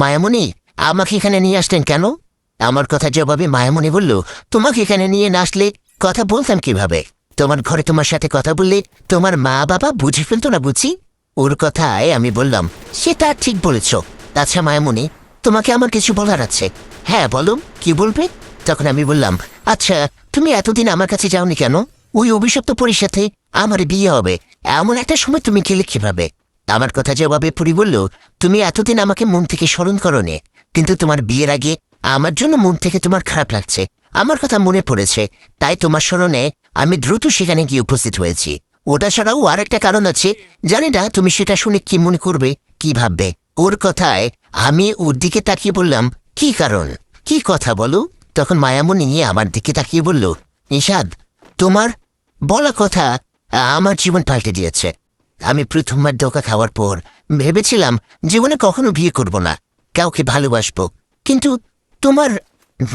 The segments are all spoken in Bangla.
মায়ামণি, আমাকে এখানে নিয়ে আসলেন কেন? আমার কথা জবাবে মায়ামণি বলল, তোমাকে এখানে নিয়ে না আসলে কথা বলতাম কীভাবে? তোমার ঘরে তোমার সাথে কথা বললে তোমার মা বাবা বুঝে ফেলতো না বুঝি? ওর কথায় আমি বললাম সেটা ঠিক বলেছ। আচ্ছা মায়ামণি, তোমাকে আমার কিছু বলার আছে। হ্যাঁ বলো, কি বলবে? তখন আমি বললাম আচ্ছা তুমি এতদিন আমার কাছে যাওনি কেন? ওই অভিশপ্ত পরীর আমার বিয়ে হবে। এমন একটা সময় তুমি গেলে কীভাবে? আমার কথা জবাবে পুরি বলল, তুমি এতদিন আমাকে মন থেকে স্মরণ করনি, কিন্তু তোমার বিয়ের আগে আমার জন্য মন থেকে তোমার খারাপ লাগছে। আমার কথা মনে পড়েছে, তাই তোমার স্মরণে আমি দ্রুত সেখানে গিয়ে উপস্থিত হয়েছি। ওটা ছাড়াও আর একটা কারণ আছে, জানি না তুমি সেটা শুনে কি মনে করবে, কি ভাববে। ওর কথায় আমি ওর দিকে তাকিয়ে বললাম, কি কারণ? কি কথা বলো? তখন মায়ামণি আমার দিকে তাকিয়ে বলল, নিষাদ, তোমার বলা কথা আমার জীবন পাল্টে দিয়েছে। আমি প্রথমবার ধোকা খাওয়ার পর ভেবেছিলাম জীবনে কখনো বিয়ে করব না, কাউকে ভালোবাসব। কিন্তু তোমার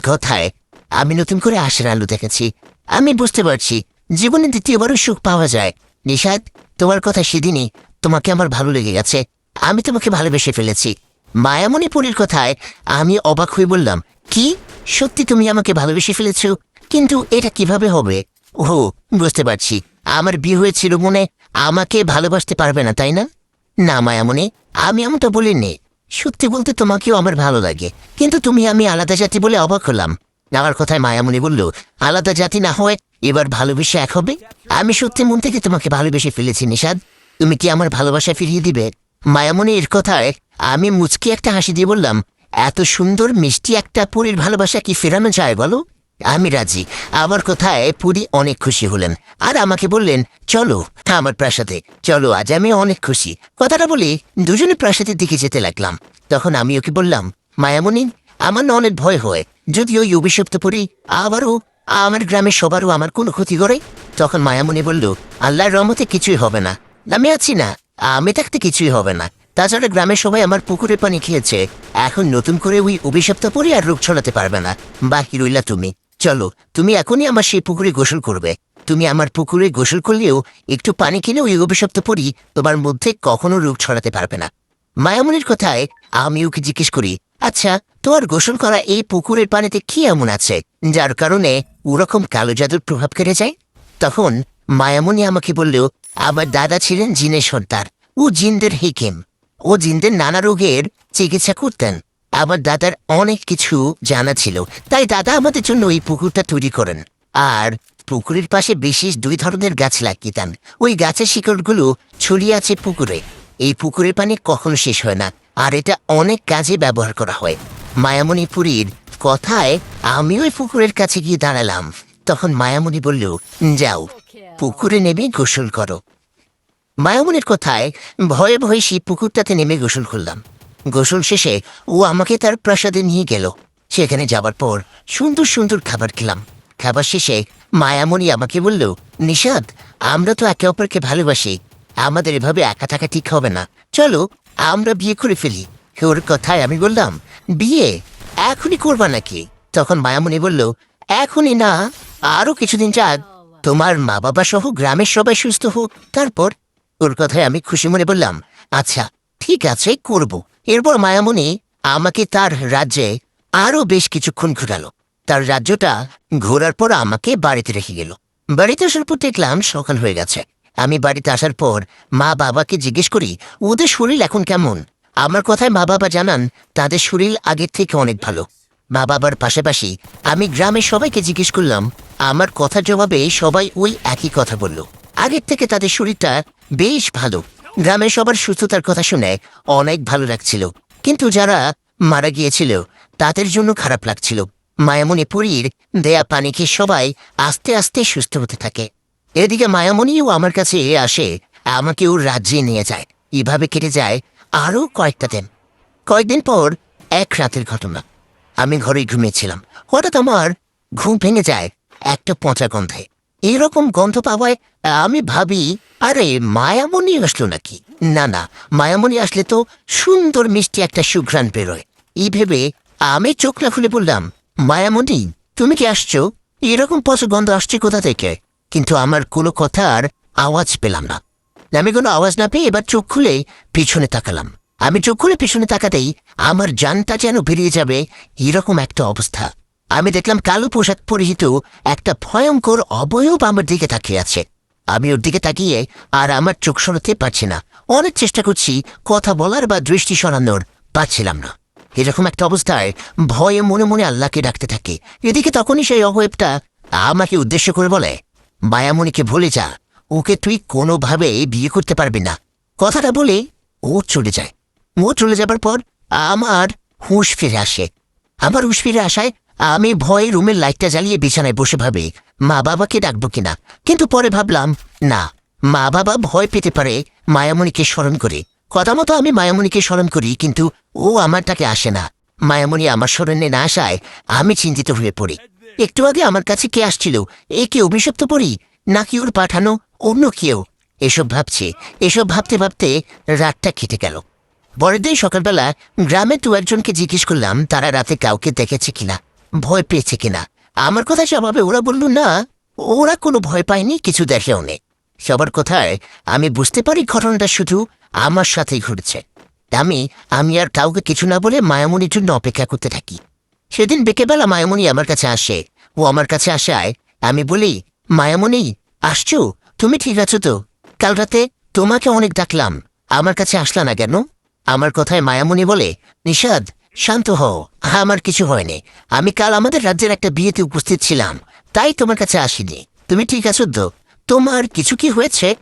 কথায় আমি নতুন করে আশার আলো দেখেছি। আমি বুঝতে পারছি জীবনে দ্বিতীয়বারও সুখ পাওয়া যায়। নিষাদ তোমার কথা সেদিনই তোমাকে আমার ভালো লেগে গেছে। আমি তোমাকে ভালোবেসে ফেলেছি। মায়ামণি পুরীর কথায় আমি অবাক হয়ে বললাম, কি? সত্যি তুমি আমাকে ভালোবেসে ফেলেছ? কিন্তু এটা কীভাবে হবে? ও বুঝতে পারছি। আমার বিয়ে হয়েছিল মনে আমাকে ভালোবাসতে পারবে না, তাই না? না মায়ামণি আমি এমনটা বলিনি। সত্যি বলতে তোমাকেও আমার ভালো লাগে। কিন্তু তুমি আমি আলাদা জাতি বলে অবাক হলাম। আমার কথায় মায়ামণি বলল, আলাদা জাতি না হয় এবার ভালোবেসে এক হবে? আমি সত্যি মন থেকে তোমাকে ভালোবেসে ফেলেছি, নিষাদ। তুমি কি আমার ভালোবাসা ফিরিয়ে দিবে? মায়ামণি এর কথায় আমি মুচকি একটা হাসি দিয়ে বললাম, এত সুন্দর, মিষ্টি একটা পুরীর ভালোবাসা কি ফেরানো যায় বলো? আমি রাজি। আমার কথায় পুরী অনেক খুশি হলেন। আর আমাকে বললেন, চলো, আমার প্রাসাদে, চলো, আজ আমি অনেক খুশি। কথাটা বলে দুজনে প্রাসাদের দিকে যেতে লাগলাম। তখন আমি ওকে বললাম, মায়ামণি, আমার না অনেক ভয় হয়। যদি ওই অভিশপ্ত পড়ি আবারও আমার গ্রামের সবারও আমার কোনো ক্ষতি করে? তখন মায়ামণি বলল, আল্লাহর রহমতে কিছুই হবে না। আমি আছি না, আমি থাকতে কিছুই হবে না। তাছাড়া গ্রামের সবাই আমার পুকুরে পানি খেয়েছে। এখন নতুন করে ওই অভিশপ্ত পরি আর রোগ ছড়াতে পারবে না। বাকি রইলা তুমি। চলো, তুমি এখনই আমার সেই পুকুরে গোসল করবে। তুমি আমার পুকুরে গোসল করলেও একটু পানি কিনে ওই অভিশপ্ত পরি তোমার মধ্যে কখনো রোগ ছড়াতে পারবে না। মায়ামনির কথায় আমি ওকে জিজ্ঞেস করি আচ্ছা তোমার গোসল করা এই পুকুরের পানিতে কি এমন আছে, যার কারণে ওরকম কালো জাদুর প্রভাব কেটে যায়? তখন মায়ামনি আমাকে বলল, আমার দাদা ছিলেন জিনের সর্দার ও জিনদের হিকিম। ও জিনদের নানা রোগের চিকিৎসা করতেন। আমার দাদার অনেক কিছু জানা ছিল। তাই দাদা আমাদের জন্য এই পুকুরটা তৈরি করেন। আর পুকুরের পাশে বিশেষ দুই ধরনের গাছ দেন ওই গাছের শিকড়গুলো ছড়িয়ে আছে পুকুরে। এই পুকুরের পানি কখনো শেষ হয় না। আর এটা অনেক কাজে ব্যবহার করা হয়। মায়ামণিপুরীর কথায় আমি ওই পুকুরের কাছে গিয়ে দাঁড়ালাম। তখন মায়ামণি বলল, যাও, পুকুরে নেমে গোসল করো। মায়ামনির কথায় ভয়ে ভয়ে সেই পুকুরটাতে নেমে গোসল করলাম। গোসল শেষে ও আমাকে তার প্রাসাদে নিয়ে গেল। সেখানে যাবার পর সুন্দর সুন্দর খাবার খেলাম। খাবার শেষে মায়ামণি আমাকে বলল নিষাদ আমরা তো একে অপরকে ভালোবাসি। আমাদের এভাবে একা থাকা ঠিক হবে না। চলো, আমরা বিয়ে করে ফেলি। ওর কথায় আমি বললাম, বিয়ে? এখনই করবা নাকি? তখন মায়ামণি বলল, এখনই না, আরও কিছুদিন যাক। তোমার মা বাবা সহ গ্রামের সবাই সুস্থ হোক। তারপর? ওর কথায় আমি খুশি মনে বললাম আচ্ছা ঠিক আছে, করব। এরপর মায়ামণি আমাকে তার রাজ্যে আরও বেশ কিছুক্ষণ ঘুরালো। তার রাজ্যটা ঘোরার পর আমাকে বাড়িতে রেখে গেল। বাড়িতে আসার পর দেখলাম সকাল হয়ে গেছে। আমি বাড়িতে আসার পর মা বাবাকে জিজ্ঞেস করি, ওদের শরীর এখন কেমন? আমার কথায় মা বাবা জানান, তাদের শরীর আগের থেকে অনেক ভালো। মা বাবার পাশাপাশি আমি গ্রামের সবাইকে জিজ্ঞেস করলাম, আমার কথার জবাবে সবাই ওই একই কথা বলল। আগের থেকে তাদের শরীরটা বেশ ভালো। গ্রামের সবার সুস্থতার কথা শুনে অনেক ভালো লাগছিল। কিন্তু যারা মারা গিয়েছিল, তাদের জন্য খারাপ লাগছিল। মায়ামণি পুরীর দেয়া পানি খেয়ে সবাই আস্তে আস্তে সুস্থ হতে থাকে। এদিকে মায়ামণিও আমার কাছে এ আসে আমাকে ওর রাজ্যে নিয়ে যায়। এভাবে কেটে যায় আরও কয়েকটা দিন। কয়েকদিন পর এক রাতের ঘটনা। আমি ঘরে ঘুমিয়েছিলাম। হঠাৎ আমার ঘুম ভেঙে যায় একটা পচা গন্ধে। এরকম গন্ধ পাওয়ায় আমি ভাবি, আরে মায়ামণি আসলো নাকি? না না, মায়ামণি আসলে তো সুন্দর মিষ্টি একটা সুঘ্রাণ বেরোয়। এই ভেবে আমি চোখ না খুলে বললাম, মায়ামণি, তুমি কি আসছো? এরকম পচা গন্ধ আসছে কোথা থেকে? কিন্তু আমার কোনো কথার আওয়াজ পেলাম না। আমি কোনো আওয়াজ না পেয়ে এবার চোখ খুলে পিছনে তাকালাম। আমি চোখ খুলে পিছনে তাকাতেই আমার জানটা যেন বেরিয়ে যাবে এরকম একটা অবস্থা। আমি দেখলাম কালো পোশাক পরিহিত একটা ভয়ঙ্কর অবয়ব আমার দিকে তাকিয়ে আছে। আমি ওর দিকে তাকিয়ে আর আমার চোখ সরাতে পারছি না। অনেক চেষ্টা করছি, কথা বলার বা দৃষ্টি সরানোর পাচ্ছিলাম না। এরকম একটা অবস্থায় ভয়ে মনে মনে আল্লাহকে ডাকতে থাকে। এদিকে তখনই সেই অবয়বটা আমাকে উদ্দেশ্য করে বলে, মায়ামণিকে ভুলে যা। ওকে তুই কোনোভাবে বিয়ে করতে পারবি না। কথাটা বলে ও চলে যায়। ও চলে যাবার পর আমার হুঁশ ফিরে আসে। আমার হুঁশ ফিরে আসায় আমি ভয়ে রুমের লাইটটা জ্বালিয়ে বিছানায় বসে ভাবি, মা বাবাকে ডাকবো কিনা? কিন্তু পরে ভাবলাম, না, মা বাবা ভয় পেতে পারে মায়ামণিকে স্মরণ করে। কথা মতো আমি মায়ামণিকে স্মরণ করি, কিন্তু ও আমার তাকে আসে না। মায়ামণি আমার স্মরণে না আসায় আমি চিন্তিত হয়ে পড়ি। একটু আগে আমার কাছে কে আসছিল? এ কি অভিশপ্ত পড়ি নাকি ওর পাঠানো অন্য কেউ? এসব ভাবছে, এসব ভাবতে ভাবতে রাতটা কেটে গেল। পরের দিন সকালবেলা গ্রামে দু একজনকে জিজ্ঞেস করলাম, তারা রাতে কাউকে দেখেছে কিনা? ভয় পেয়েছে কিনা? আমার কথা জবাবে ওরা বলল, না, ওরা কোনো ভয় পায়নি, কিছু দেখেও নেই সবার কথায়, আমি বুঝতে পারি ঘটনাটা শুধু আমার সাথেই ঘটেছে। আমি আমি আর কাউকে কিছু না বলে মায়ামণির জন্য অপেক্ষা করতে থাকি। সেদিন বিকেবেলা মায়ামণি আমার কাছে আসে। ও আমার কাছে আসায় আমি বলি, মায়ামণি, আসছো? তুমি ঠিক আছো তো? কাল রাতে তোমাকে অনেক ডাকলাম। আমার কাছে আসলা না কেন? আমার কথায় মায়ামণি বলে, নিষাদ শান্ত হও আমার কিছু হয়নি। আমি কাল আমাদের রাজ্যের একটা বিয়েতে উপস্থিত ছিলাম। তাই তোমার কাছে আসিনি। তুমি ঠিক আছো তো? তোমার কিছু কি হয়েছে?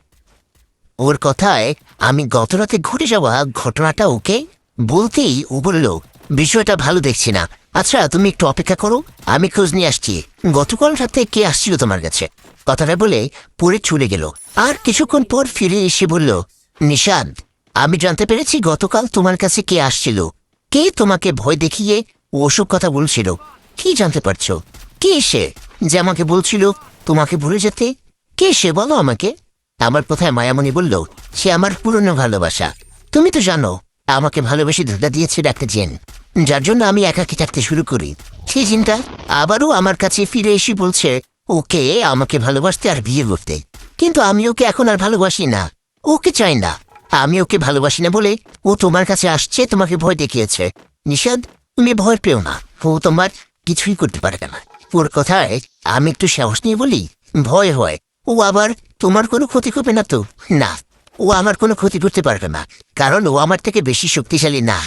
ওর কথায়, আমি গতরাতে ঘটে যাওয়া ঘটনাটা ওকে বলতেই ও বলল, বিষয়টা ভালো দেখছি না। আচ্ছা তুমি একটু অপেক্ষা করো, আমি খোঁজ নিয়ে আসছি। গতকাল রাতে কে আসছিল তোমার কাছে? কথাটা বলে পড়ে চলে গেল। আর কিছুক্ষণ পর ফিরে এসে বলল নিশাদ আমি জানতে পেরেছি গতকাল তোমার কাছে কে আসছিল। কে তোমাকে ভয় দেখিয়ে ওসব কথা বলছিল? কি জানতে পারছ? কে সে যে আমাকে বলছিল তোমাকে ভুলে যেতে? কে সে, বলো আমাকে। আমার কোথায় মায়ামণি বলল, সে আমার পুরনো ভালোবাসা। তুমি তো জানো, আমাকে ভালোবেসে ধোকা দিয়েছে ডাক্তার জেন। যার জন্য আমি একাকি থাকতে শুরু করি। সেই জিনটা আবারও আমার কাছে ফিরে এসে বলছে, ওকে আমাকে ভালোবাসতে আর বিয়ে করতে। কিন্তু আমি ওকে এখন আর ভালোবাসি না। ওকে চাই না। আমি ওকে ভালোবাসি না বলে ও তোমার কাছে আসছে, তোমাকে ভয় দেখিয়েছে। নিষাদ, তুমি ভয় পেও না। ও তোমার কিছুই করতে পারবে না। ওর কথায় আমি একটু সাহস নিয়ে বলি, ভয় হয়। ও আবার তোমার কোনো ক্ষতি করবে না তো? না, ও আমার কোনো ক্ষতি করতে পারবে না, কারণ ও আমার থেকে বেশি শক্তিশালী না।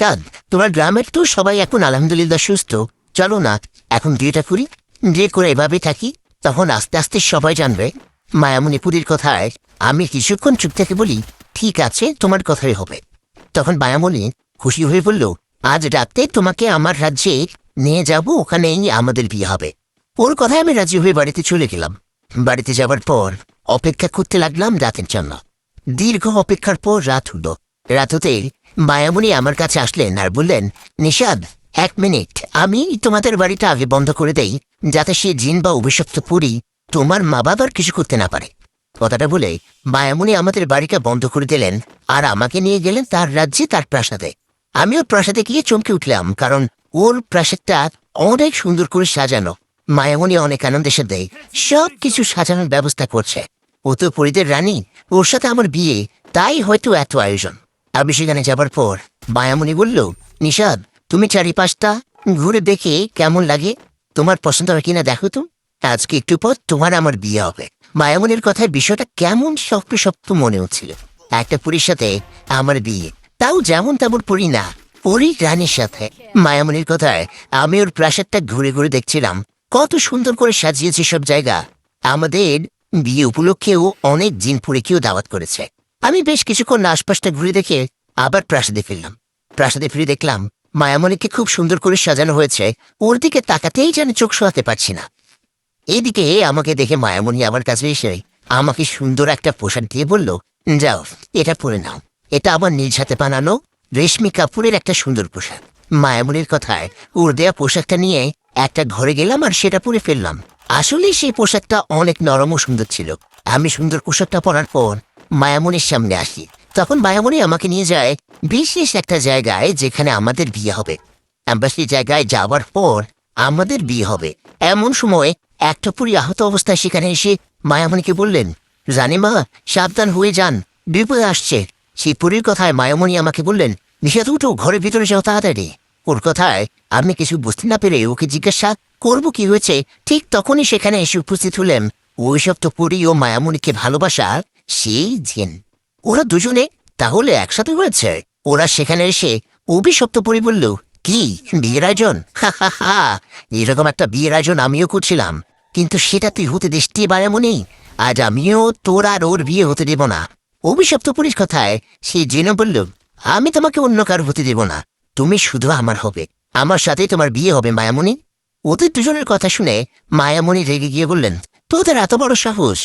কাদ তোমার গ্রামের তো সবাই এখন আলহামদুলিল্লাহ সুস্থ। চলো না, এখন বিয়েটা করি। বিয়ে করে এভাবে থাকি, তখন আস্তে আস্তে সবাই জানবে। মায়ামণিপুরীর কথায় আমি কিছুক্ষণ চুপ থেকে বলি ঠিক আছে, তোমার কথাই হবে। তখন মায়ামণি খুশি হয়ে বলল, আজ রাতে তোমাকে আমার রাজ্যে নিয়ে যাব, ওখানেই আমাদের বিয়ে হবে। ওর কথায় আমি রাজি হয়ে বাড়িতে চলে গেলাম। বাড়িতে যাবার পর অপেক্ষা করতে লাগলাম রাতের জন্য। দীর্ঘ অপেক্ষার পর রাত হলো। রাত হতে মায়ামণি আমার কাছে আসলেন আর বললেন, নিষাদ, এক মিনিট, আমি তোমাদের বাড়িটা আগে বন্ধ করে দেই, যাতে সে জিন বা অভিশপ্ত পুরী তোমার মা বাবার কিছু করতে না পারে। কথাটা বলে মায়ামণি আমাদের বাড়িটা বন্ধ করে দিলেন আর আমাকে নিয়ে গেলেন তার রাজ্যে তার প্রাসাদে। আমিও প্রাসাদে গিয়ে চমকে উঠলাম, কারণ ওর প্রাসাদটা অনেক সুন্দর করে সাজানো। মায়ামণি অনেক আনন্দের সাথে সব কিছু সাজানোর ব্যবস্থা করছে। ও তো পরিদের রানী, ওর সাথে আমার বিয়ে, তাই হয়তো এত আয়োজন। আমি সেখানে যাবার পর মায়ামণি বলল নিষাদ তুমি চারিপাশটা ঘুরে দেখে কেমন লাগে? তোমার পছন্দ হয় কিনা দেখো তো। আজকে একটু পর তোমার আমার বিয়ে হবে। মায়ামণির কথায় বিষয়টা কেমন শক্ত শক্ত মনে হচ্ছিল। একটা পুরীর সাথে আমার বিয়ে। তাও যেমন তেমন পড়ি না, পরি রানীর সাথে। মায়ামনির কথায় আমি ওর প্রাসাদটা ঘুরে ঘুরে দেখছিলাম। কত সুন্দর করে সাজিয়েছে সব জায়গা। আমাদের বিয়ে উপলক্ষেও অনেক জিনপুরিকেও দাওয়াত করেছে। আমি বেশ কিছুক্ষণ আশপাশটা ঘুরে দেখে আবার প্রাসাদে ফিরলাম। প্রাসাদে ফিরে দেখলাম মায়ামণিকে খুব সুন্দর করে সাজানো হয়েছে। ওর দিকে তাকাতেই যেন চোখ শোয়াতে পারছি না। এদিকে আমাকে দেখে মায়ামণি আমার কাছে এসে আমাকে সুন্দর একটা পোশাক দিয়ে বলল, যাও, এটা পরে নাও। এটা আমার নিজ হাতে বানানো রেশমি কাপুরের একটা সুন্দর পোশাক। মায়ামণির কথায় ওর দেয়া পোশাকটা নিয়ে একটা ঘরে গেলাম আর সেটা পরে ফেললাম। আসলে সেই পোশাকটা অনেক নরম ও সুন্দর ছিল। আমি সুন্দর পোশাকটা পরার পর মায়ামণির সামনে আসি। তখন মায়ামণি আমাকে নিয়ে যায় বিশেষ একটা জায়গায় যেখানে আমাদের বিয়ে হবে। আমরা সেই জায়গায় যাওয়ার পর আমাদের বিয়ে হবে। এমন সময় একটা পুরী আহত অবস্থায় সেখানে এসে মায়ামণিকে বললেন, জানি মা, সাবধান হয়ে যান, বিপদ আসছে। সেই পুরীর কথায় মায়ামণি আমাকে বললেন নিষাদ উঠো ঘরের ভিতরে যাও তাড়াতাড়ি। ওর কথায় আমি কিছু বুঝতে না পেরে ওকে জিজ্ঞাসা করব কি হয়েছে, ঠিক তখনই সেখানে এসে উপস্থিত হলেন ওইসব তো পুরী ও মায়ামণিকে ভালোবাসা সেই জেন। ওরা দুজনে তাহলে একসাথে হয়েছে? ওরা সেখানে এসে অভিশপ্ত পরি বলল, কি, বিয়ের আয়োজন? হা হা হা, এরকম একটা বিয়ের আয়োজন আমিও করছিলাম। কিন্তু সেটা তুই হতে দিসটি বায়ামনি আজ আমিও তোর আর ওর বিয়ে হতে দেব না। অভিশপ্ত পুরীর কথায় সে জেনে বলল, আমি তোমাকে অন্য কারও হতে দেব না। তুমি শুধু আমার হবে। আমার সাথেই তোমার বিয়ে হবে, মায়ামণি। ওদের দুজনের কথা শুনে মায়ামণি রেগে গিয়ে বললেন, তোদের এত বড় সাহস।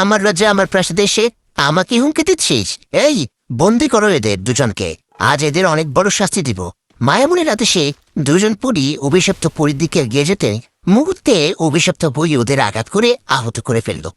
আমার রাজ্যে, আমার প্রাসাদে এসে আমাকে হুমকে দিচ্ছিস? এই, বন্দি করো এদের দুজনকে। আজ এদের অনেক বড় শাস্তি দিব। মায়ামণির সে দুজন পরি অভিশপ্ত পরীর দিকে এগিয়ে যেতে মুহূর্তে অভিশপ্ত বই ওদের আঘাত করে আহত করে ফেলল।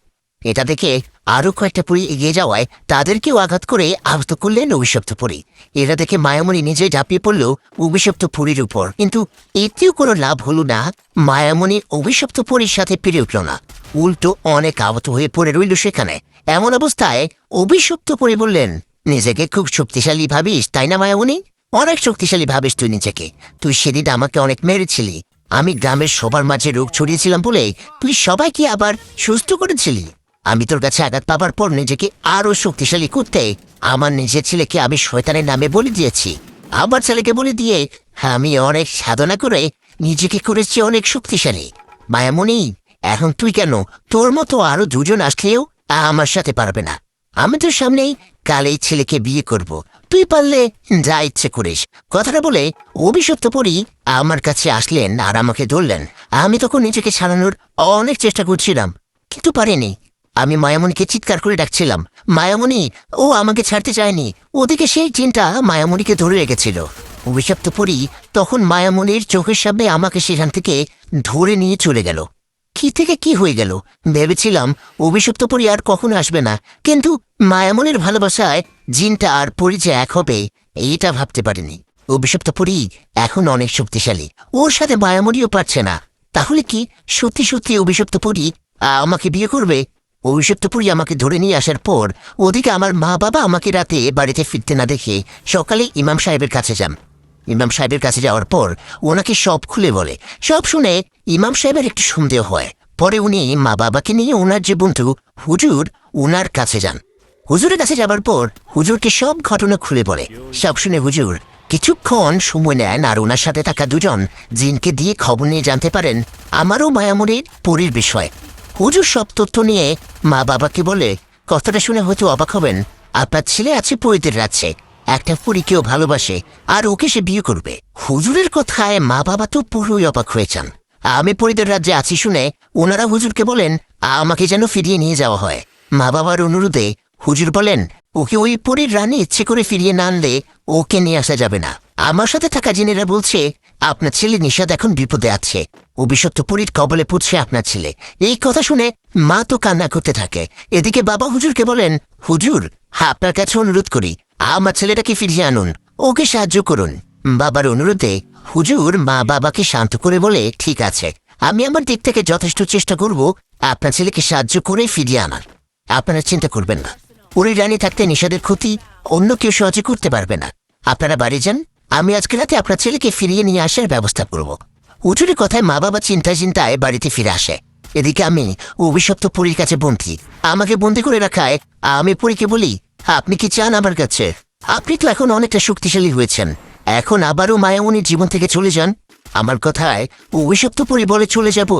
এটা দেখে আরও কয়েকটা পুরী এগিয়ে যাওয়ায় তাদেরকেও আঘাত করে আহত করলেন অভিশপ্ত পরি। এরা দেখে মায়ামণি নিজে ঝাঁপিয়ে পড়ল অভিশপ্ত পুরীর উপর। কিন্তু এতেও কোনো লাভ হলো না, মায়ামণি অভিশপ্ত পুরীর সাথে পেরে উঠল না। উল্টো অনেক আহত হয়ে পড়ে রইল সেখানে। এমন অবস্থায় অভিশপ্ত পরি বললেন, নিজেকে খুব শক্তিশালী ভাবিস, তাই না মায়ামণি? অনেক শক্তিশালী ভাবিস তুই নিজেকে। তুই সেদিন আমাকে অনেক মেরেছিলি। আমি গ্রামের সবার মাঝে রোগ ছড়িয়েছিলাম বলে তুই সবাইকে আবার সুস্থ করেছিলি। আমি তোর কাছে আঘাত পাবার পর নিজেকে আরও শক্তিশালী করতে আমার নিজের ছেলেকে আমি শয়তানের নামে বলে দিয়েছি। আমার ছেলেকে বলে দিয়ে আমি অনেক সাধনা করে নিজেকে করেছি অনেক শক্তিশালী। মায়ামণি এখন তুই কেন? তোর মতো আরও দুজন আসলেও আমার সাথে পারবে না। আমি তোর সামনেই কাল এই ছেলেকে বিয়ে করব। তুই পারলে যা ইচ্ছে করিস। কথাটা বলে অভিশপ্ত পরি আমার কাছে আসলেন আর আমাকে ধরলেন। আমি তখন নিজেকে ছাড়ানোর অনেক চেষ্টা করছিলাম, কিন্তু পারিনি। আমি মায়ামণিকে চিৎকার করে ডাকছিলাম। মায়ামণি, ও আমাকে ছাড়তে চায়নি। ওদিকে সেই চিন্তা মায়ামণিকে ধরে রেখেছিল। অভিশপ্ত পরি তখন মায়ামণির চোখের সামনে আমাকে সেখান থেকে ধরে নিয়ে চলে গেল। কি থেকে কি হয়ে গেল? ভেবেছিলাম অভিশপ্ত পরি আর কখনো আসবে না, কিন্তু মায়ামনের ভালোবাসায় জিনটা আর পরি যে এক হবে, এইটা ভাবতে পারিনি। অভিশপ্ত পরি এখন অনেক শক্তিশালী। ওর সাথে মায়ামরিও পারছে না। তাহলে কি সত্যি সত্যি অভিশপ্ত পরি আমাকে বিয়ে করবে? অভিশপ্ত পরি আমাকে ধরে নিয়ে আসার পর, ওদিকে আমার মা বাবা আমাকে রাতে বাড়িতে ফিরতে না দেখে সকালে ইমাম সাহেবের কাছে যান। ইমাম সাহেবের কাছে যাওয়ার পর ওনাকে সব খুলে বলে। সব শুনে ইমাম সাহেবের একটু সন্দেহ হয়। পরে উনি মা বাবাকে নিয়ে ওনার যে বন্ধু, হুজুর ওনার কাছে যান। হুজুরের কাছে যাবার পর হুজুরকে সব ঘটনা খুলে বলে। সব শুনে হুজুর, কিছুক্ষণ সময় নেন আর ওনার সাথে থাকা দুজন, জিনকে দিয়ে খবর নিয়ে জানতে পারেন আমারও মায়ামুরির পরীর বিষয়। হুজুর সব তথ্য নিয়ে মা বাবাকে বলে, কথাটা শুনে হয়তো অবাক হবেন। আপনার ছেলে আছে পরিদের রাজ্যে। একটা পরীকেও ভালোবাসে আর ওকে সে বিয়ে করবে। হুজুরের কথায় মা বাবা তো পুরোই অবাক হয়েছেন আমি পরিদের রাজ্যে আছি শুনে ওনারা হুজুরকে বলেন, আমাকে যেন ফিরিয়ে নিয়ে যাওয়া হয়। মা বাবার অনুরোধে হুজুর বলেন, ওকে ওই পরীর রানী ইচ্ছে করে ফিরিয়ে না আনলে ওকে নিয়ে আসা যাবে না। আমার সাথে থাকা জেনেরা বলছে, আপনার ছেলে নিষাদ এখন বিপদে আছে। অভিশপ্ত পরীর কবলে পুড়ছে আপনার ছেলে। এই কথা শুনে মা তো কান্না করতে থাকে। এদিকে বাবা হুজুরকে বলেন, হুজুর, আপনার কাছে অনুরোধ করি, আমার ছেলেটাকে ফিরিয়ে আনুন, ওকে সাহায্য করুন। বাবার অনুরোধে হুজুর মা বাবাকে শান্ত করে বলে, ঠিক আছে, আমি আমার দিক থেকে যথেষ্ট চেষ্টা করব, আপনার ছেলেকে সাহায্য করে ফিরিয়ে আনার। আপনারা চিন্তা করবেন না। ওই রানী থাকতে নিষেধের ক্ষতি অন্য কেউ সহজে করতে পারবে না। আপনারা বাড়ি যান, আমি আজকে রাতে আপনার ছেলেকে ফিরিয়ে নিয়ে আসার ব্যবস্থা করব। হুজুরের কথায় মা বাবা চিন্তায় চিন্তায় বাড়িতে ফিরে আসে। এদিকে আমি অভিশপ্ত পুরীর কাছে বন্ধি আমাকে বন্দি করে রাখায় আমি পুরীকে বলি, আপনি কি চান আমার কাছে? আপনি তো এখন অনেকটা শক্তিশালী হয়েছেন। এখন আবারও মায়ামণির জীবন থেকে চলে যান। আমার কথায় অভিশপ্ত পরি বলে চলে যাব?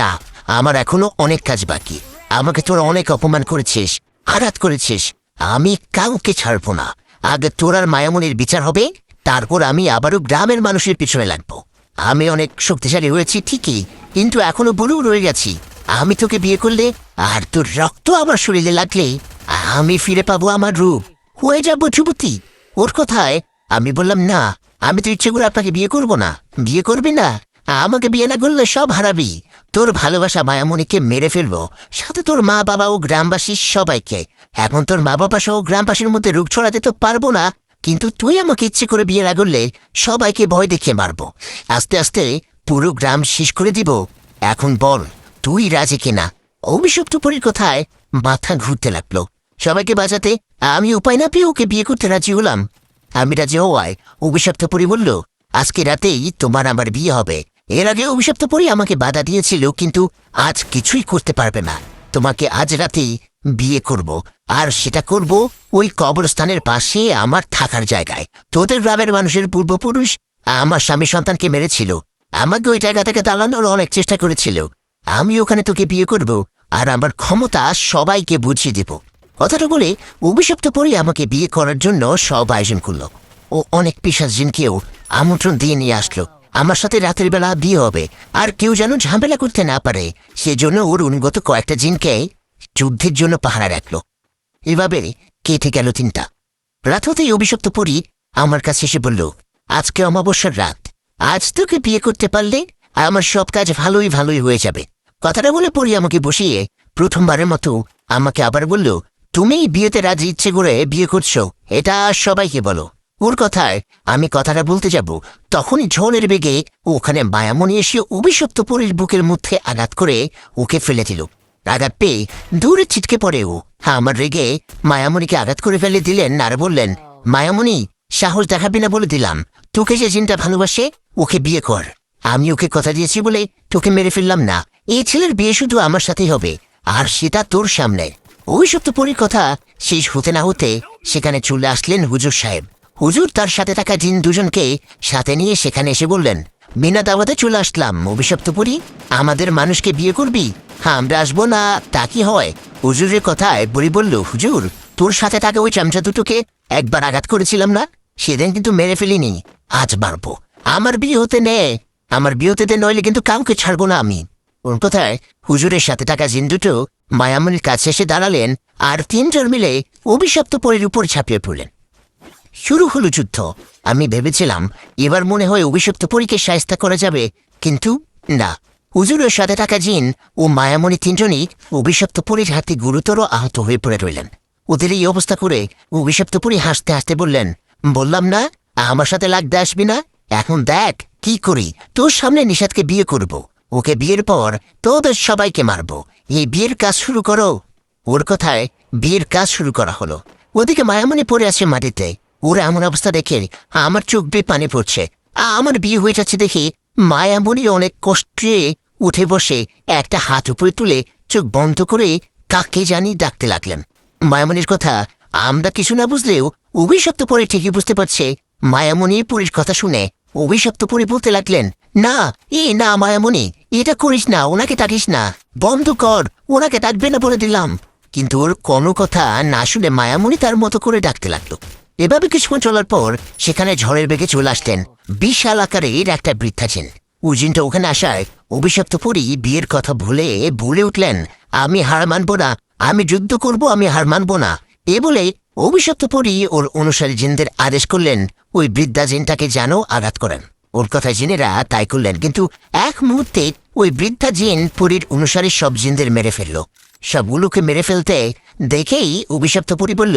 না, আমার এখনও অনেক কাজ বাকি। আমাকে তোরা অনেক অপমান করেছিস। আঘাত করেছিস আমি কাউকে ছাড়বো না। আগে তোর আর মায়ামনির বিচার হবে, তারপর আমি আবারও গ্রামের মানুষের পিছনে লাগবো। আমি অনেক শক্তিশালী হয়েছি, ঠিকই, কিন্তু এখনও বলেও রয়ে গেছি। আমি তোকে বিয়ে করলে আর তোর রক্ত আমার শরীরে লাগলে, আমি ফিরে পাবো আমার রূপ। হয়ে যাব যুবতী ওর কথায় আমি বললাম, না, আমি তো ইচ্ছে করে আপনাকে বিয়ে করব না। বিয়ে করবি না? আমাকে বিয়ে না করলে সব হারাবি। তোর ভালোবাসা মায়ামণিকে মেরে ফেলব, সাথে তোর মা বাবা ও গ্রামবাসী সবাইকে। এখন তোর মা বাবা সহ গ্রামবাসীর মধ্যে রোগ ছড়াতে তো পারব না, কিন্তু তুই আমাকে ইচ্ছে করে বিয়ে করলে সবাইকে ভয় দেখিয়ে মারবো। আস্তে আস্তে পুরো গ্রাম শেষ করে দিব। এখন বল, তুই রাজি কিনা? অভিশপ্ত পরীর কথায় মাথা ঘুরতে লাগল। সবাইকে বাঁচাতে আমি উপায় না পেয়ে ওকে বিয়ে করতে রাজি হলাম। আমি রাজি হওয়ায় অভিশপ্ত পরি বলল, আজকে রাতেই তোমার আমার বিয়ে হবে। এর আগে অভিশপ্ত পরি আমাকে বাধা দিয়েছিল, কিন্তু আজ কিছুই করতে পারবে না। তোমাকে আজ রাতেই বিয়ে করব, আর সেটা করব ওই কবরস্থানের পাশে আমার থাকার জায়গায়। তোদের গ্রামের মানুষের পূর্বপুরুষ আমার স্বামী সন্তানকে মেরেছিল। আমাকে ওই জায়গা থেকে দালানোর অনেক চেষ্টা করেছিল। আমি ওখানে তোকে বিয়ে করব, আর আমার ক্ষমতা সবাইকে বুঝিয়ে দেব। কথাটা বলে অভিশপ্ত পরে আমাকে বিয়ে করার জন্য সব আয়োজন করল। ও অনেক পিসার জিনকেও আমন্ত্রণ দিয়ে নিয়ে আসলো। আমার সাথে রাতের বেলা বিয়ে হবে। আর কেউ যেন ঝামেলা করতে না পারে। সেজন্য ওর অনুগত কয়েকটা জিনকে যুদ্ধের জন্য পাহারা রাখল। এভাবে কেটে গেল তিনটা রাত হতেই অভিশপ্ত পরি আমার কাছে এসে বলল, আজকে অমাবস্যার রাত। আজ তোকে বিয়ে করতে পারলে আমার সব কাজ ভালোই ভালোই হয়ে যাবে। কথাটা বলে পরি আমাকে বসিয়ে প্রথমবারের মতো আমাকে আবার বলল তুমি বিয়েতে রাজি ইচ্ছে করে বিয়ে করছ, এটা সবাইকে বলো। ওর কথায় আমি কথাটা বলতে যাব। তখনই ঝড়ের বেগে ওখানে মায়ামণি এসে অভিশপ্ত পরীর বুকের মধ্যে আঘাত করে ওকে ফেলে দিল। আঘাত পেয়ে দূরে ছিটকে পড়ে ও। আমার রেগে মায়ামণিকে আঘাত করে ফেলে দিলেন আর বললেন, মায়ামণি, সাহস দেখাবি না বলে দিলাম। তোকে যে জিনটা ভালোবাসে, ওকে বিয়ে কর। আমি ওকে কথা দিয়েছি বলে তোকে মেরে ফেললাম না। এই ছেলের বিয়ে শুধু আমার সাথেই হবে, আর সেটা তোর সামনে। ওই সপ্তপরীর কথা শেষ হতে না হতে সেখানে চলে আসলেন হুজুর সাহেব। হুজুর তার সাথে থাকা জিন দুজনকে সাথে নিয়ে সেখানে এসে বললেন বিনা দাওয়াতে চলে আসলাম, অভিশপ্তপুরি। আমাদের মানুষকে বিয়ে করবি? হ্যাঁ আমরা আসব না, তা কি হয়? হুজুরের কথায় বুড়ি বলল, হুজুর, তোর সাথে থাকা ওই চামচা দুটোকে একবার আঘাত করেছিলাম না? সেদিন কিন্তু মেরে ফেলিনি। আজ মারবো। আমার বিয়ে হতে নে, আমার বিয়ে হতে নইলে কিন্তু কাউকে ছাড়বো না আমি। ওর কথায় হুজুরের সাথে থাকা জিন দুটো মায়ামনির কাছে এসে দাঁড়ালেন আর তিনজন মিলে অভিশপ্ত পরের উপর ঝাঁপিয়ে পড়লেন। শুরু হলো যুদ্ধ। আমি ভেবেছিলাম, এবার মনে হয় অভিশপ্ত পরীকে সায়স্তা করা যাবে। কিন্তু না। হুজুরের সাথে থাকা জিন ও মায়ামণি তিনজনই অভিশপ্ত পরীর হাতে গুরুতর আহত হয়ে পড়ে রইলেন। ওদের এই অবস্থা করে অভিশপ্ত পরী হাসতে হাসতে বললেন, বললাম না, আমার সাথে লাগতে আসবি না। এখন দেখ, কি করি? তোর সামনে নিষাদকে বিয়ে করব। ওকে বিয়ের পর তোদের সবাইকে মারব। এই বিয়ের কাজ শুরু করো। ওর কথায় বিয়ের কাজ শুরু করা হলো। ওদিকে মায়ামণি পড়ে আছে মাটিতে। ওর এমন অবস্থা দেখে আমার চোখ বেয়ে পানি পড়ছে। আমার বিয়ে হয়ে যাচ্ছে দেখে মায়ামণি অনেক কষ্টে উঠে বসে, একটা হাত উপরে তুলে চোখ বন্ধ করে কাকে জানি ডাকতে লাগলেন। মায়ামণির কথা আমরা কিছু না বুঝলেও অভিশপ্ত পরে ঠিকই বুঝতে পারছে মায়ামণির পুরীর কথা শুনে অভিশপ্ত পরে বলতে লাগলেন, না, এ না মায়ামণি এটা করিস না, ওনাকে ডাকিস না, বন্ধ কর, ওনাকে ডাকবে না বলে দিলাম। কিন্তু ওর কোনো কথা না শুনে মায়ামণি তার মতো করে ডাকতে লাগল। এভাবে কিছুক্ষণ চলার পর সেখানে ঝড়ের বেগে চলে আসতেন বিশাল আকারের একটা বৃদ্ধা ছিলেন উজিনটা ওখানে আসায় অভিশপ্ত পরি বিয়ের কথা ভুলে বলে উঠলেন, আমি হার মানব না, আমি যুদ্ধ করব, আমি হার মানব না। এ বলে অভিশপ্ত পরি ওর অনুসারী জিনদের আদেশ করলেন, ওই বৃদ্ধা জিনটাকে যেন আঘাত করেন। ওর কথা জিনেরা তাই করলেন, কিন্তু এক মুহূর্তে ওই বৃদ্ধা জিন পুরীর অনুসারী সব জিনদের মেরে ফেলল। সবগুলোকে মেরে ফেলতে দেখেই অভিশপ্ত পরি বলল,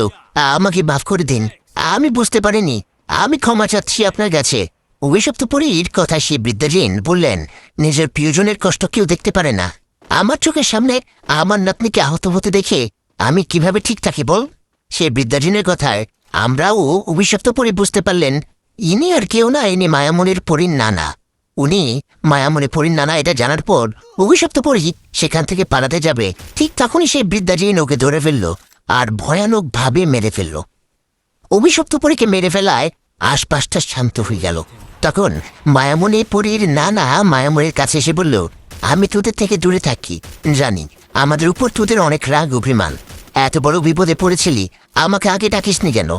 আমাকে মাফ করে দিন আমি বুঝতে পারিনি। আমি ক্ষমা চাচ্ছি আপনার কাছে। অভিশপ্ত পরীর কথা, সে বৃদ্ধাজিন বললেন। নিজের প্রিয়জনের কষ্ট কেউ দেখতে পারে না। আমার চোখের সামনে আমার নাতনিকে আহত হতে দেখে আমি কীভাবে ঠিক থাকি বল? সে বৃদ্ধাজিনের কথায় আমরাও অভিশপ্ত পরি বুঝতে পারলেন, ইনি আর কেউ না, ইনি মায়ামনির পরীর নানা। উনি মায়ামণি পরীর নানা, এটা জানার পর অভিশপ্ত পরি সেখান থেকে পালাতে যাবে। ঠিক তখনই সেই বৃদ্ধাজিন ওকে ধরে ফেলল আর ভয়ানকভাবে মেরে ফেলল। অভিশপ্ত পরীকে মেরে ফেলায় আশপাশটা শান্ত হয়ে গেল। তখন মায়ামণি পরীর নানা মায়ামণির কাছে এসে বলল, আমি তোদের থেকে দূরে থাকি জানি আমাদের উপর তোদের অনেক রাগ, অভিমান। এত বড় বিপদে পড়েছিলি, আমাকে আগে ডাকিসনি কেন?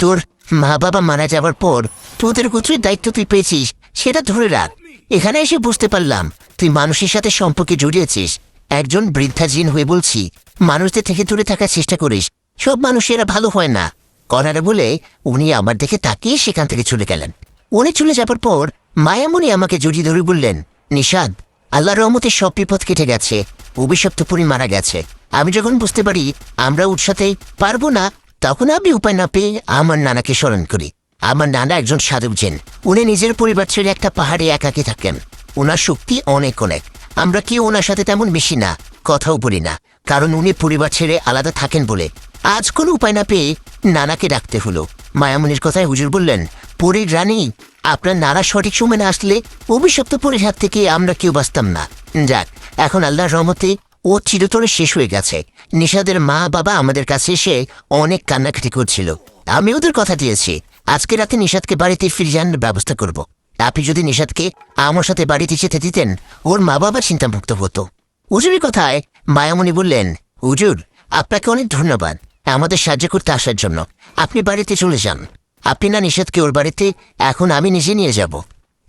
তোর মা বাবা মারা যাওয়ার পর তোদের গোত্রের দায়িত্ব তুই পেয়েছিস, সেটা ধরে রাখ। এখানে এসে বুঝতে পারলাম, তুই মানুষের সাথে সম্পর্কে জড়িয়েছিস। একজন বৃদ্ধা জিন হয়ে বলছি, মানুষদের থেকে দূরে থাকার চেষ্টা করিস, সব মানুষেরা ভালো হয় না। করারে বলে উনি আমার দেখে তাকিয়ে সেখান থেকে চলে গেলেন। উনি চলে যাবার পর মায়ামণি আমাকে জড়িয়ে ধরে বললেন নিষাদ আল্লাহ রহমতে সব বিপদ কেটে গেছে, অভিশপ্ত পুরী মারা গেছে। আমি যখন বুঝতে পারি আমরা উৎসাতে পারব না, তখন আমি উপায় না পেয়ে আমার নানাকে স্মরণ করি। আমার নানা একজন সাধক জেন। উনি নিজের পরিবার ছেড়ে একটা পাহাড়ে একাকি থাকেন। ওনার শক্তি অনেক অনেক। আমরা কেউ ওনার সাথে তেমন মিশি না, কথাও বলি না। কারণ উনি পরিবার ছেড়ে আলাদা থাকেন বলে আজ কোনো উপায় না পেয়ে নানাকে ডাকতে হলো। মায়ামনির কথায় হুজুর বললেন, পরীর রানী, আপনার নানা সঠিক সময় না আসলে অভিশপ্ত পরীর হাত থেকে আমরা কেউ বাঁচতাম না। যাক, এখন আল্লাহর রহমতে ও চিরতরে শেষ হয়ে গেছে। নিশাদের মা বাবা আমাদের কাছে এসে অনেক কান্নাকাটি করছিল। আমি ওদের কথা দিয়েছি, আজকে রাতে নিশাদকে বাড়িতে ফিরিয়ে আনার ব্যবস্থা করব। আপনি যদি নিশাদকে আমার সাথে বাড়িতে যেতে দিতেন, ওর মা বাবা চিন্তামুক্ত হতো। উজুরের কথায় মায়ামণি বললেন উজুর আপনাকে অনেক ধন্যবাদ। আমাদের সাহায্য করতে আসার জন্য। আপনি বাড়িতে চলে যান। আপনি না নিষেধকে ওর বাড়িতে, এখন আমি নিজে নিয়ে যাব।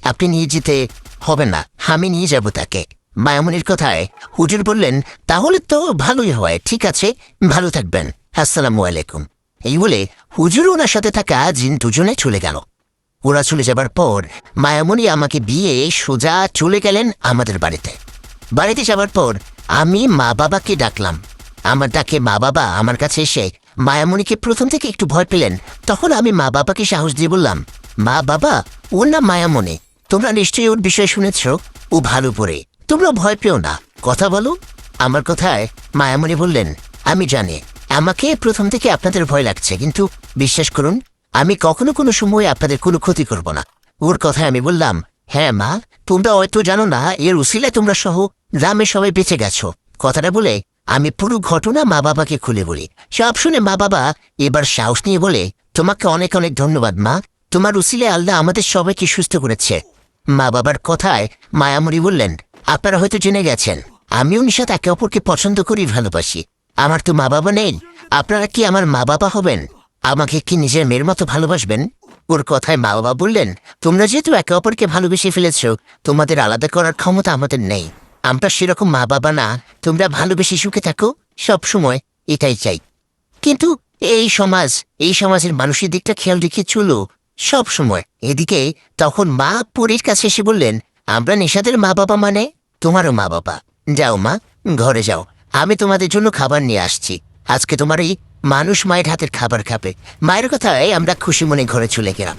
আপনি নিয়ে যেতে হবে না, আমি নিয়ে যাব তাকে। মায়ামনির কথায় হুজুর বললেন, তাহলে তো ভালোই হয়, ঠিক আছে, ভালো থাকবেন। আসসালামু আলাইকুম। এই বলে হুজুর ওনার সাথে থাকা জিন দুজনে চলে গেল। ওরা চলে যাবার পর মায়ামণি আমাকে বিয়ে সোজা চলে গেলেন আমাদের বাড়িতে। বাড়িতে যাবার পর আমি মা বাবাকে ডাকলাম। আমার ডাকে মা বাবা আমার কাছে এসে মায়ামণিকে প্রথম থেকে একটু ভয় পেলেন, তখন আমি মা বাবাকে সাহস দিয়ে বললাম, মা বাবা, ওর নাম মায়ামণি। তোমরা নিশ্চয়ই ওর বিষয়ে শুনেছ? ও ভালো পড়ে তোমরা ভয় পেও না। কথা বলো। আমার কথায় মায়ামণি বললেন, আমি জানি। আমাকে প্রথম থেকে আপনাদের ভয় লাগছে, কিন্তু বিশ্বাস করুন, আমি কখনো কোনো সময় আপনাদের কোনো ক্ষতি করব না। ওর কথায় আমি বললাম হ্যাঁ মা, তোমরা হয়তো জানো না, এর উসিলায় তোমরা সহ গ্রামে সবাই বেঁচে গেছো। কথাটা বলে আমি পুরো ঘটনা মা বাবাকে খুলে বলি। সব শুনে মা বাবা এবার সাহস নিয়ে বলে, তোমাকে অনেক অনেক ধন্যবাদ, মা। তোমার উসিলে আল্লাহ আমাদের সবাইকে সুস্থ করেছে। মা বাবার কথায় মায়ামরি বললেন, আপনারা হয়তো জেনে গেছেন, আমিও নিশাত একে অপরকে পছন্দ করি, ভালোবাসি। আমার তো মা বাবা নেই, আপনারা কি আমার মা বাবা হবেন? আমাকে কি নিজের মেয়ের মতো ভালোবাসবেন? ওর কথায় মা বাবা বললেন, তোমরা যেহেতু একে অপরকে ভালোবেসে ফেলেছ, তোমাদের আলাদা করার ক্ষমতা আমাদের নেই। আমরা সেরকম মা বাবা না, তোমরা ভালোবেসে সুখে থাকো, সব সময় এটাই চাই। কিন্তু এই সমাজ, এই সমাজের মানুষের দিকটা খেয়াল রেখে চলো, সব সময়। এদিকে তখন মা পরীর কাছে এসে বললেন, আমরা নিশাদের মা বাবা মানে? তোমারও মা বাবা যাও মা, ঘরে যাও। আমি তোমাদের জন্য খাবার নিয়ে আসছি। আজকে তোমার এই মানুষ মায়ের হাতের খাবার খাবে। মায়ের কথায় আমরা খুশি মনে ঘরে চলে গেলাম।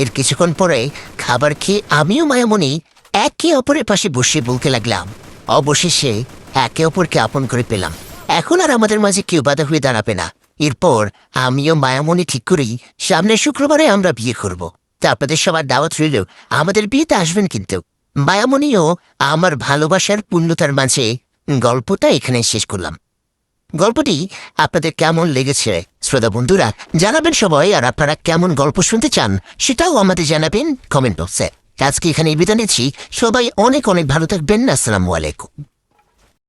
এর কিছুক্ষণ পরে খাবার খেয়ে আমিও মায়ামণি একে অপরের পাশে বসে বলতে লাগলাম অবশেষে একে অপরকে আপন করে পেলাম। এখন আর আমাদের মাঝে কেউ বাধা হয়ে দাঁড়াবে না। এরপর আমিও মায়ামণি ঠিক করি সামনের শুক্রবারে আমরা বিয়ে করব। তা আপনাদের সবার দাওয়াত রইল, আমাদের বিয়েতে আসবেন কিন্তু। মায়ামণিও আমার ভালোবাসার পূর্ণতার মাঝে গল্পটা এখানে শেষ করলাম। গল্পটি আপনাদের কেমন লেগেছে, শ্রোতা বন্ধুরা? জানাবেন সবাই, আর আপনারা কেমন গল্প শুনতে চান, সেটাও আমাদের জানাবেন কমেন্ট বক্সে। আজকে এখানে বিদায় নিচ্ছি। সবাই অনেক অনেক ভালো থাকবেন। আসসালামু আলাইকুম।